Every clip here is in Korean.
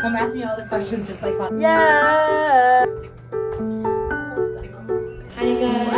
Come ask me all the questions just like that. Yeah. Almost done. Almost done. Hi guys.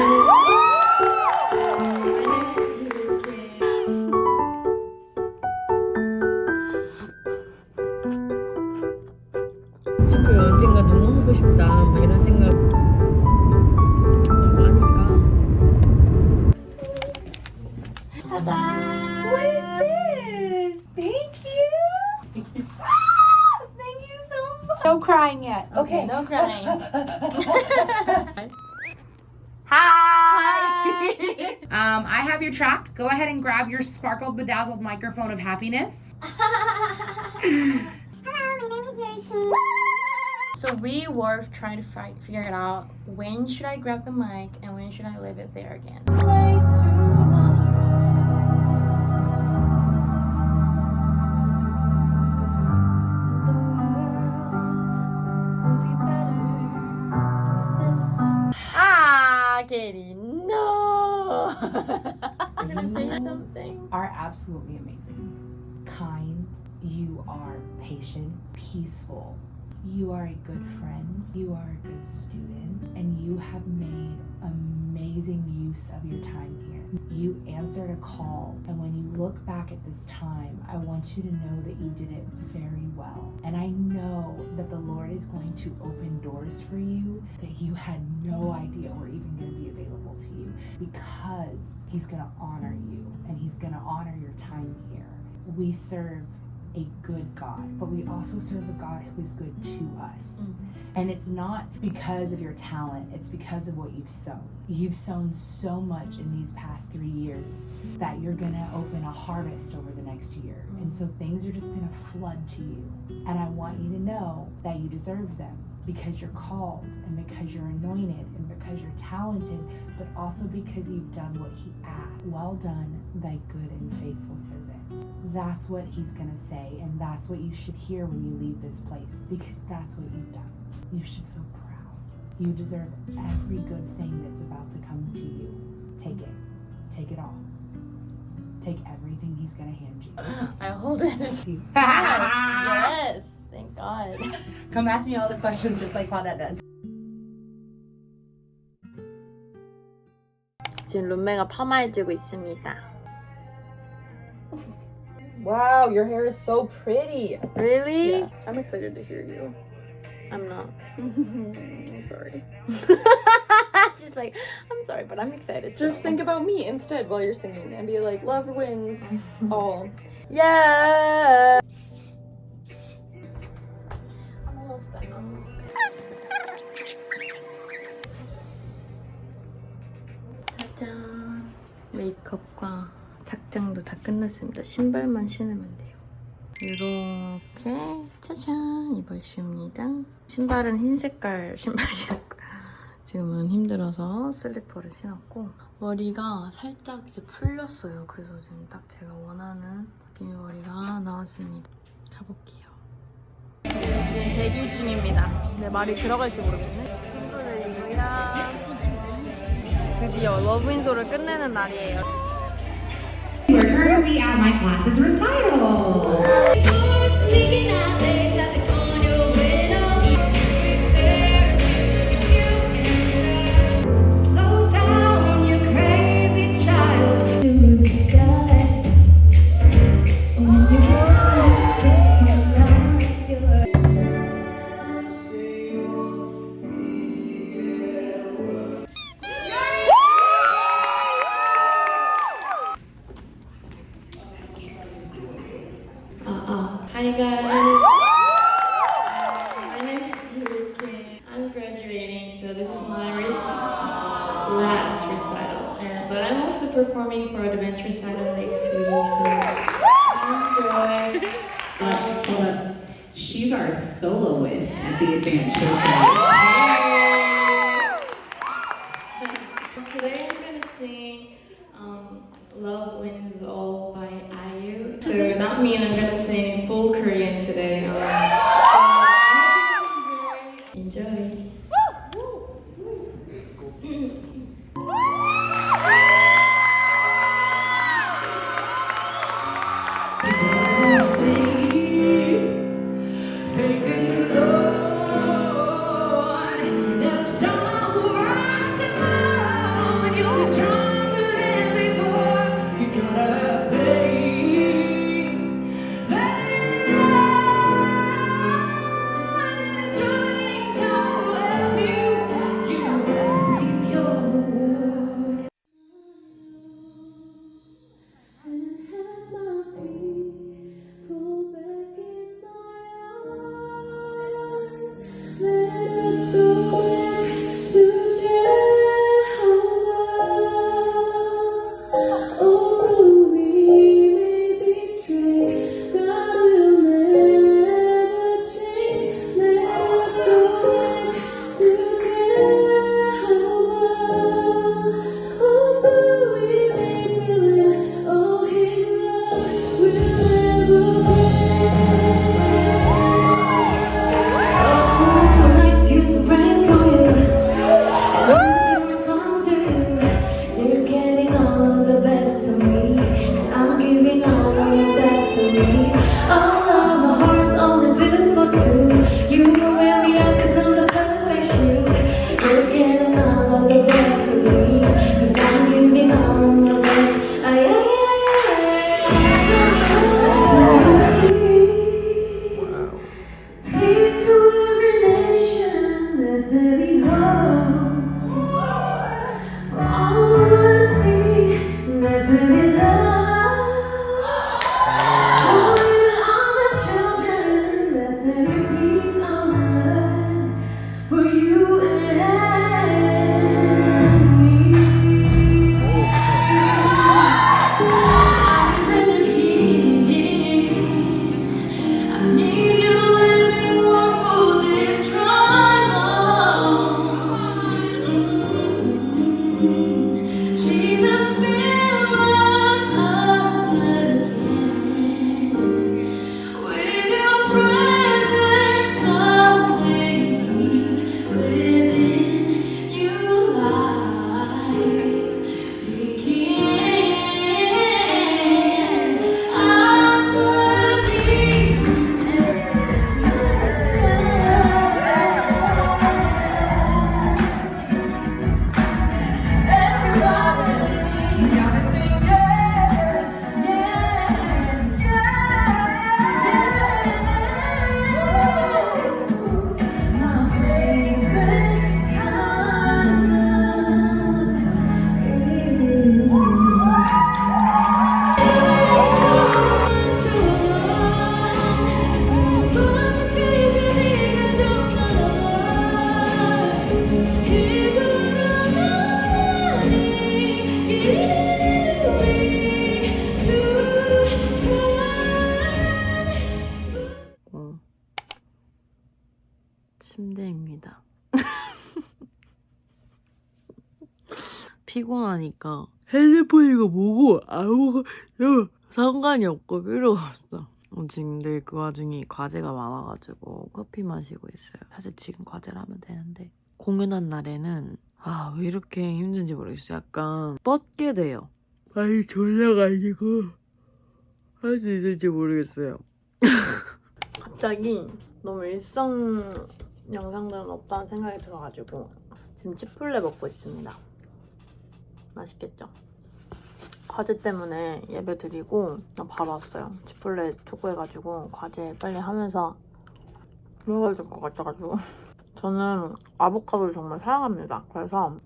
No crying yet. Okay. no crying. Hi. um, I have your track. Go ahead and grab your sparkled bedazzled microphone of happiness. So we were trying to fi- figure it out. When should I grab the mic and when should I leave it there again? Katie, no. I'm gonna say something. are absolutely amazing. Kind, you are patient, peaceful, you are a good friend, you are a good student, and you have made amazing use of your time here. You answered a call, and when you look back at this time, I want you to know that you did it very well. And I know that the Lord is going to open doors for you that you had no idea were even going to be available to you because He's going to honor you and He's going to honor your time here. We serve a good God, but we also serve a God who is good to us. Mm-hmm. And it's not because of your talent, it's because of what you've sown. You've sown so much in these past three years that you're gonna open a harvest over the next year. And so mm-hmm. things are just gonna flood to you. And I want you to know that you deserve them because you're called and because you're anointed and because you're talented, but also because you've done what He asked. Well done, thy good and faithful servant. That's what He's gonna say, and that's what you should hear when you leave this place because that's what you've done. You should feel proud. You deserve every good thing that's about to come to you. Take it. Take it all. Take everything He's gonna hand you. I hold it. yes. Thank God. Come ask me all the questions just like Claudette does. 지금 룸메가 파마해주고 있습니다. Wow, your hair is so pretty. Really? Yeah, I'm excited to hear you. I'm not. I'm sorry. She's like, I'm sorry, but I'm excited. Just so." think about me instead while you're singing and be like, love wins all. Yeah. 메이크업과 착장도 다 끝났습니다. 신발만 신으면 돼요. 이렇게 짜잔 입으십니다. 신발은 흰 색깔 신발 신었고 지금은 힘들어서 슬리퍼를 신었고 머리가 살짝 이제 풀렸어요. 그래서 지금 딱 제가 원하는 느낌의 머리가 나왔습니다. 가볼게요. 지금 대기 중입니다. 내 말이 들어갈지 모르겠네. 친구들이고요. 드디어 러브인솔을 끝내는 날이에요. You are currently at my class's recital. So this is my last recital. And, but I'm also performing for advanced recital next week, so enjoy. Uh, hold up. She's our soloist at the Advanced Showcase. 피곤하니까 핸드폰이가 뭐고 아무것도 상관이 없고 필요가 없어. 어, 지금 근데 그 와중에 과제가 많아가지고 커피 마시고 있어요. 사실 지금 과제를 하면 되는데 공연한 날에는 아 왜 이렇게 힘든지 모르겠어요. 약간 뻗게 돼요. 많이 졸려가지고 할 수 있을지 모르겠어요. 갑자기 너무 일상 영상들은 없다는 생각이 들어가지고 지금 치플레 먹고 있습니다. 맛있겠죠? 과제 때문에 예배 드리고 나 바로 왔어요. 치플레 투구해가지고 과제 빨리 하면서 들어가야 될 것 같아가지고 저는 아보카도를 정말 사랑합니다. 그래서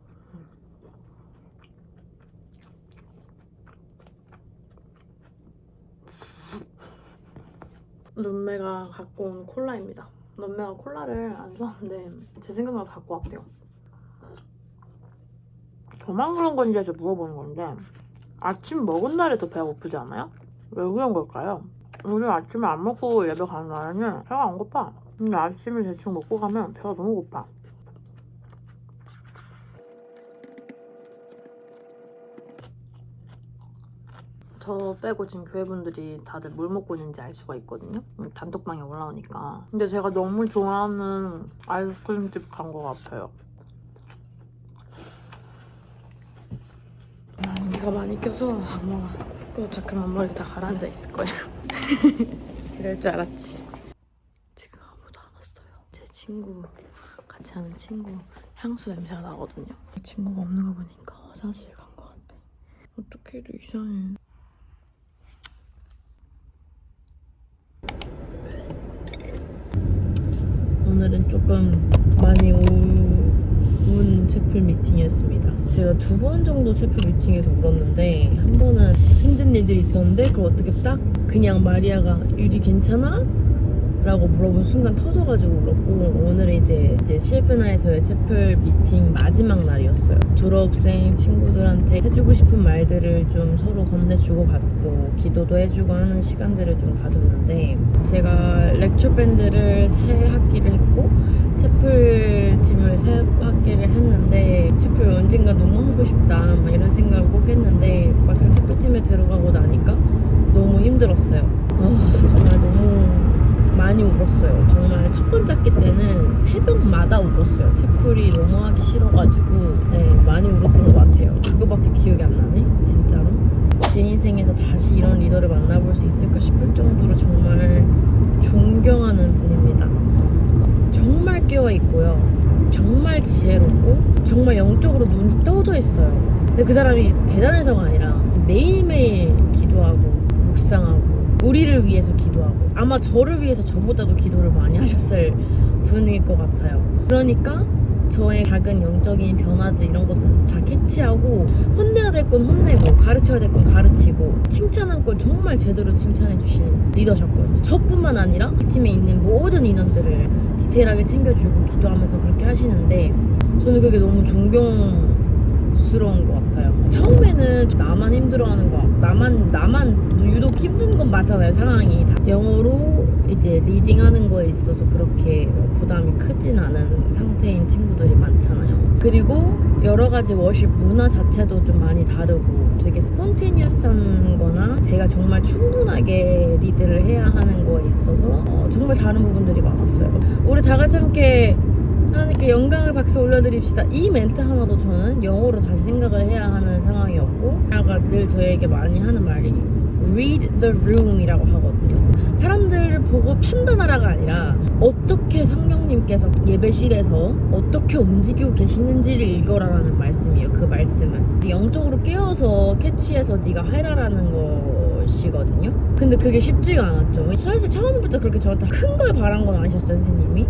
눈매가 갖고 온 콜라입니다. 눈매가 콜라를 안 좋아하는데 제 생각나서 갖고 왔대요. 저만 그런 건지 해서 물어보는 건데 아침 먹은 날에 더 배가 고프지 않아요? 왜 그런 걸까요? 우리 아침에 안 먹고 예배 가는 날에는 배가 안 고파. 근데 아침에 대충 먹고 가면 배가 너무 고파. 저 빼고 지금 교회분들이 다들 뭘 먹고 있는지 알 수가 있거든요. 단톡방에 올라오니까. 근데 제가 너무 좋아하는 아이스크림집 간 것 같아요. 비가 많이 껴서 엄마가 도착하면 머리 다 가라앉아 있을 거예요. 이럴 줄 알았지. 지금 아무도 안 왔어요. 제 친구 같이 하는 친구 향수 냄새가 나거든요. 친구가 없는 거 보니까 화장실 간것 같아. 어떻게 해도 이상해. 오늘은 조금 많이 운 채플 미팅이었습니다. 제가 두 번 정도 채플 미팅에서 울었는데 한 번은 힘든 일들이 있었는데 그걸 어떻게 딱 그냥 마리아가 유리 괜찮아? 라고 물어본 순간 터져가지고 울었고 오늘은 이제 이제 CFNI에서의 채플 미팅 마지막 날이었어요. 졸업생 친구들한테 해주고 싶은 말들을 좀 서로 건네주고 받고 기도도 해주고 하는 시간들을 좀 가졌는데 제가 렉처 밴드를 세 학기를 했고 채플 팀을 세 학기를 했는데 채플 언젠가 너무 하고 싶다 막 이런 생각을 꼭 했는데 막상 채플 팀에 들어가고 나니까 너무 힘들었어요. 아, 정말 너무 많이 울었어요. 정말 첫 번째 학기 때는 새벽마다 울었어요. 채플이 너무 하기 싫어가지고 네, 많이 울었던 것 같아요. 그거밖에 기억이 안 나네, 진짜로. 제 인생에서 다시 이런 리더를 만나볼 수 있을까 싶을 정도로 정말 존경하는 분입니다. 정말 깨어 있고요. 정말 지혜롭고 정말 영적으로 눈이 떠져 있어요. 근데 그 사람이 대단해서가 아니라 매일매일 기도하고 묵상하고 우리를 위해서 기도하고 아마 저를 위해서 저보다도 기도를 많이 하셨을 분일 것 같아요. 그러니까 저의 작은 영적인 변화들 이런 것들 다 캐치하고 혼내야 될 건 혼내고 가르쳐야 될 건 가르치고 칭찬한 건 정말 제대로 칭찬해 주시는 리더셨거든요. 저뿐만 아니라 팀에 있는 모든 인원들을 디테일하게 챙겨주고 기도하면서 그렇게 하시는데 저는 그게 너무 존경스러운 것 같아요. 처음에는 나만 힘들어하는 것 같고 나만 나만 유독 힘든 건 맞잖아요 상황이 다. 영어로 이제 리딩하는 거에 있어서 그렇게 부담이 크진 않은 상태인 친구들이 많잖아요. 그리고 여러 가지 워십 문화 자체도 좀 많이 다르고 되게 스폰테니어스한 거나 제가 정말 충분하게 리드를 해야 하는 거에 있어서 어, 정말 다른 부분들이 많았어요. 우리 다 같이 함께 하나님께 영광을 박수 올려드립시다. 이 멘트 하나도 저는 영어로 다시 생각을 해야 하는 상황이었고 아가 늘 저에게 많이 하는 말이 read the room이라고 하거든요. 사람들을 보고 판단하라가 아니라 어떻게 성령님께서 예배실에서 어떻게 움직이고 계시는지를 읽어라라는 말씀이에요. 그 말씀은 영적으로 깨어서 캐치해서 네가 해라라는 것이거든요. 근데 그게 쉽지가 않았죠. 사실 처음부터 그렇게 저한테 큰 걸 바란 건 아니셨어요, 선생님이.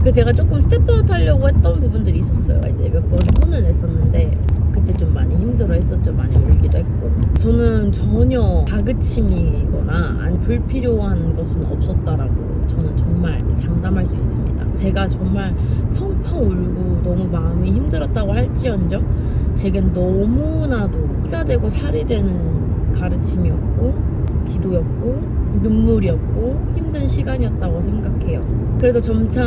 그래서 제가 조금 스텝아웃 하려고 했던 부분들이 있었어요. 이제 몇 번 혼을 냈었는데 좀 많이 힘들어 했었죠. 많이 울기도 했고. 저는 전혀 다그침이거나 아니 불필요한 것은 없었다라고 저는 정말 장담할 수 있습니다. 제가 정말 펑펑 울고 너무 마음이 힘들었다고 할지언정 제겐 너무나도 피가 되고 살이 되는 가르침이었고 기도였고 눈물이었고 힘든 시간이었다고 생각해요. 그래서 점차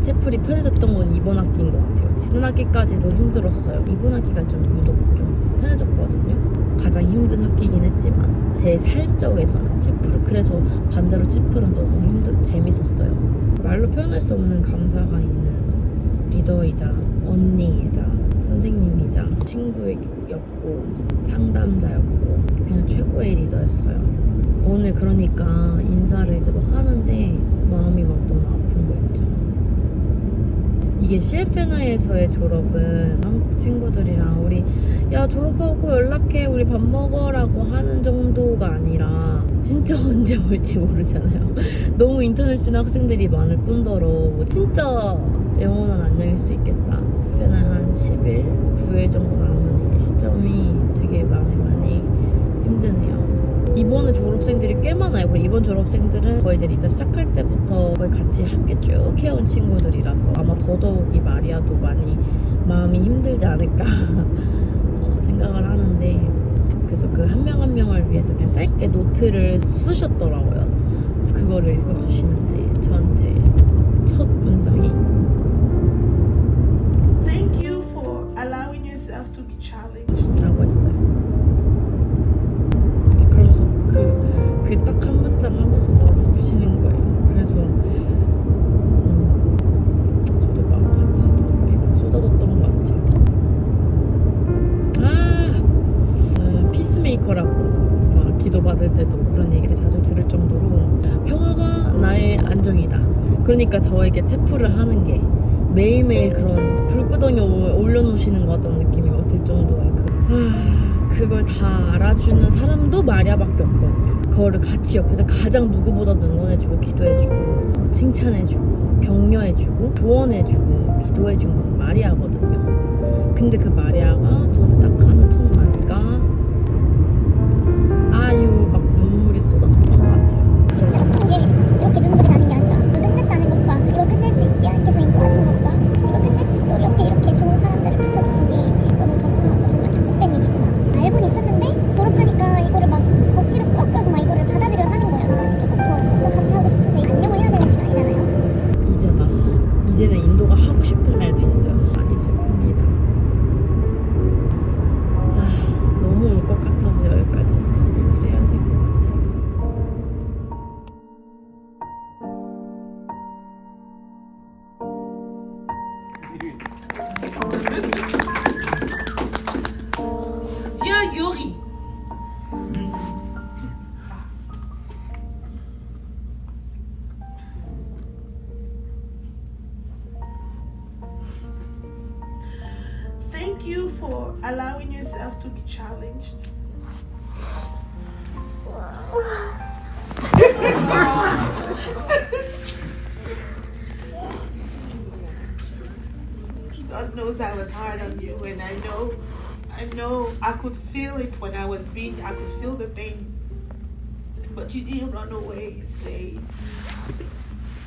채플이 편해졌던 건 이번 학기인 것 같아요. 지난 학기까지도 힘들었어요. 이번 학기가 좀 유독 좀 편해졌거든요. 가장 힘든 학기이긴 했지만 제 삶적에서는 채플은 그래서 반대로 채플은 너무 힘들 재밌었어요. 말로 표현할 수 없는 감사가 있는 리더이자 언니이자 선생님이자 친구였고 상담자였고 그냥 최고의 리더였어요. 오늘 그러니까 인사를 이제 막 하는데 마음이 막 너무 아픈 거 있죠. 이게 CFNI에서의 졸업은 한국 친구들이랑 우리 야 졸업하고 연락해 우리 밥 먹어라고 하는 정도가 아니라 진짜 언제 올지 모르잖아요. 너무 인터내셔널 학생들이 많을 뿐더러 뭐 진짜 영원한 안녕일 수도 있겠다. CFNI 한 10일, 9일 정도 남은 이 시점이 되게 많이. 이번에 졸업생들이 꽤 많아요. 그리고 이번 졸업생들은 거의 이제 리더 시작할 때부터 거의 같이 함께 쭉 해온 친구들이라서 아마 더더욱이 마리아도 많이 마음이 힘들지 않을까 어, 생각을 하는데 그래서 그 한 명 한 명을 위해서 그냥 짧게 노트를 쓰셨더라고요. 그래서 그거를 읽어주시는데 저한테 그러니까 저에게 체프를 하는 게 매일매일 그런 불구덩이 오- 올려놓으시는 것 같다는 느낌이 막들 정도의 그 아, 그걸 다 알아주는 사람도 마리아밖에 없거든요. 그거를 같이 옆에서 가장 누구보다도 응원해주고 기도해주고 칭찬해주고 격려해주고 조언해주고 기도해준 건 마리아거든요. 근데 그 마리아가 저한테 딱 하는 첫 마디가 아유 막 눈물이 쏟아졌던 것 같아요. 졸업하니까 God knows I was hard on you, and I know, I know I could feel it when I was being, I could feel the pain. But you didn't run away, you stayed.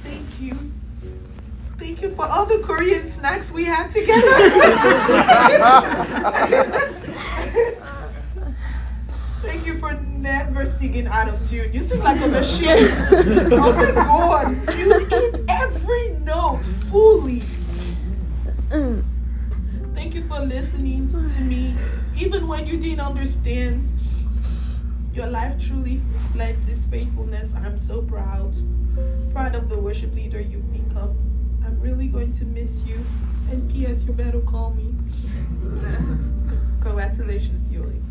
Thank you. Thank you for all the Korean snacks we had together. Thank you for never singing out of tune. You sing like a machine. oh my god. You eat every note fully. Thank you for listening to me. Even when you didn't understand, your life truly reflects His faithfulness. I'm so proud. Proud of the worship leader you've become. I'm really going to miss you. And P.S. You better call me. Congratulations, Yuli.